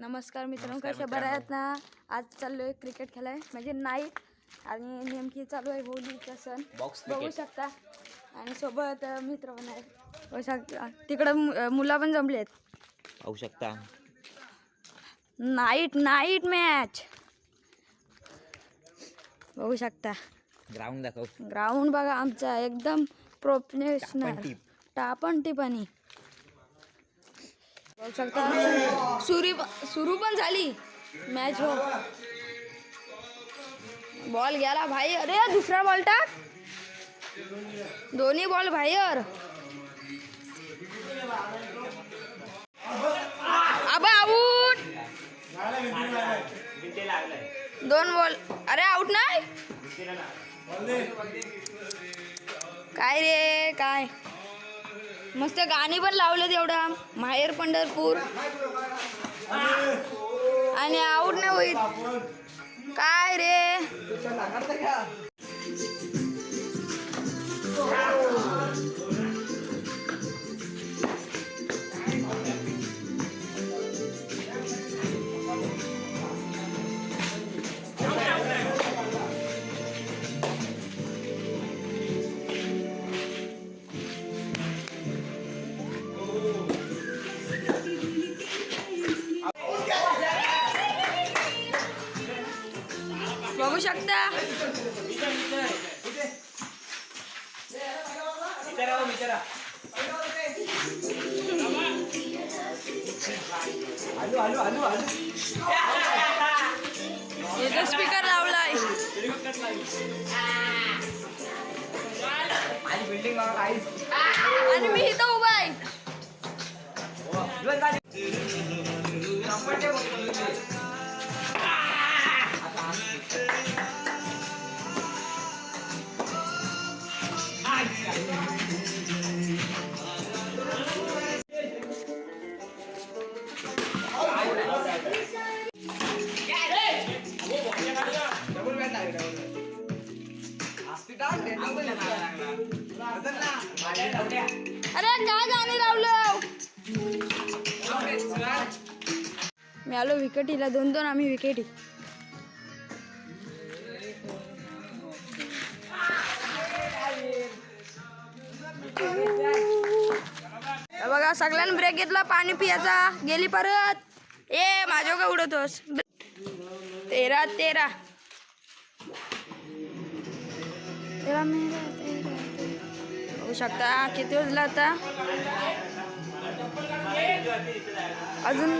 नमस्कार मित्रांनो कशा बऱ्या आहेत ना? आज चाललो आहे क्रिकेट खेळाय म्हणजे नाईट आणि नेमकी चालू आहे होलीचा सण. बॉक्स बघू शकता. आणि सोबत मित्र पण आहेत. बघू शकता. तिकडं मुलं पण जमले आहेत. पाहू शकता. नाईट नाईट मॅच बघू शकता. ग्राउंड दाखव. ग्राउंड बघा आमचा एकदम प्रोफेशनल टापण टीप. टापण टिपाणी बघू शकता? सुरी सुरू पण झाली. मॅच हो. बॉल गेला भाई अरे दुसरा बॉल टाक. दोन्ही बॉल बाहेर. आबा आऊट दोन बॉल. अरे आऊट नाही? काय रे काय? मस्त गाणी पण लावले एवढा माहेर पंढरपूर. आणि आऊट नाही होईल काय रे? बघू शकता स्पीकर लावलाय. आणि मी इथं उभा आहे. अरे काय गाणी लावलं? मी आलो विकेटीला दोन दोन आम्ही विकेटी. बघा सगळ्यांनी ब्रेक घेतला पाणी पियाचा. गेली परत. ए माझ्या का उडतोस. तेरा तेरा. तेव्हा मी तेरा बघू शकता. किती वाजला आता? अजून